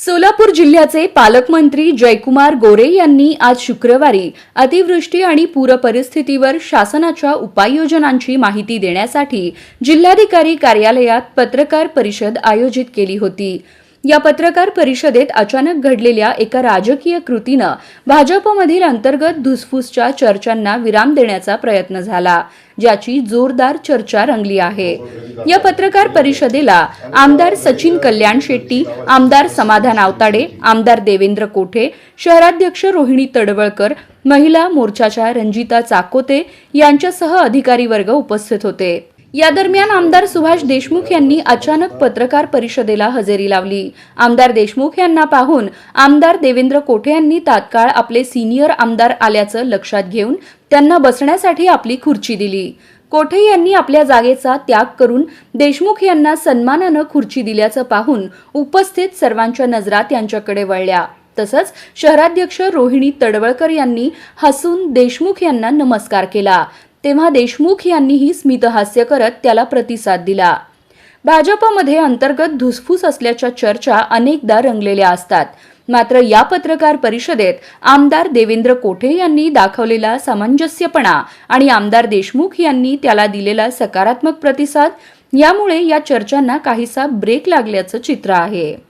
सोलापूर जिल्ह्याचे पालकमंत्री जयकुमार गोरे यांनी आज शुक्रवारी अतिवृष्टी आणि पूर परिस्थितीवर शासनाच्या उपाययोजनांची माहिती देण्यासाठी जिल्हाधिकारी कार्यालयात पत्रकार परिषद आयोजित केली होती. या पत्रकार परिषदेत अचानक घडलेल्या एका राजकीय कृतीनं भाजपमधील अंतर्गत धुसफूसच्या चर्चांना विराम देण्याचा प्रयत्न झाला ज्याची जोरदार चर्चा रंगली आहे. या पत्रकार परिषदेला आमदार सचिन कल्याण शेट्टी आमदार समाधान आवताडे आमदार देवेंद्र कोठे शहराध्यक्ष रोहिणी तडवळकर महिला मोर्चाच्या रंजिता चाकोते यांच्यासह अधिकारी वर्ग उपस्थित होते. या दरम्यान आमदार सुभाष देशमुख यांनी अचानक पत्रकार परिषदेला हजेरी लावली. आमदार देशमुख यांना पाहून आमदार देवेंद्र कोठे यांनी तात्काळ आपले सिनियर आमदार आल्याचं लक्षात घेऊन त्यांना बसण्यासाठी आपली खुर्ची दिली. कोठे यांनी आपल्या जागेचा त्याग करून देशमुख यांना सन्मानानं खुर्ची दिल्याचं पाहून उपस्थित सर्वांच्या नजरा त्यांच्याकडे वळल्या. तसंच शहराध्यक्ष रोहिणी तडवळकर यांनी हसून देशमुख यांना नमस्कार केला. तेव्हा देशमुख यांनीही स्मितहास्य करत त्याला प्रतिसाद दिला. भाजपमध्ये अंतर्गत धुसफूस असल्याच्या चर्चा अनेकदा रंगलेल्या असतात. मात्र या पत्रकार परिषदेत आमदार देवेंद्र कोठे यांनी दाखवलेला सामंजस्यपणा आणि आमदार देशमुख यांनी त्याला दिलेला सकारात्मक प्रतिसाद यामुळे या चर्चांना काहीसा ब्रेक लागल्याचं चित्र आहे.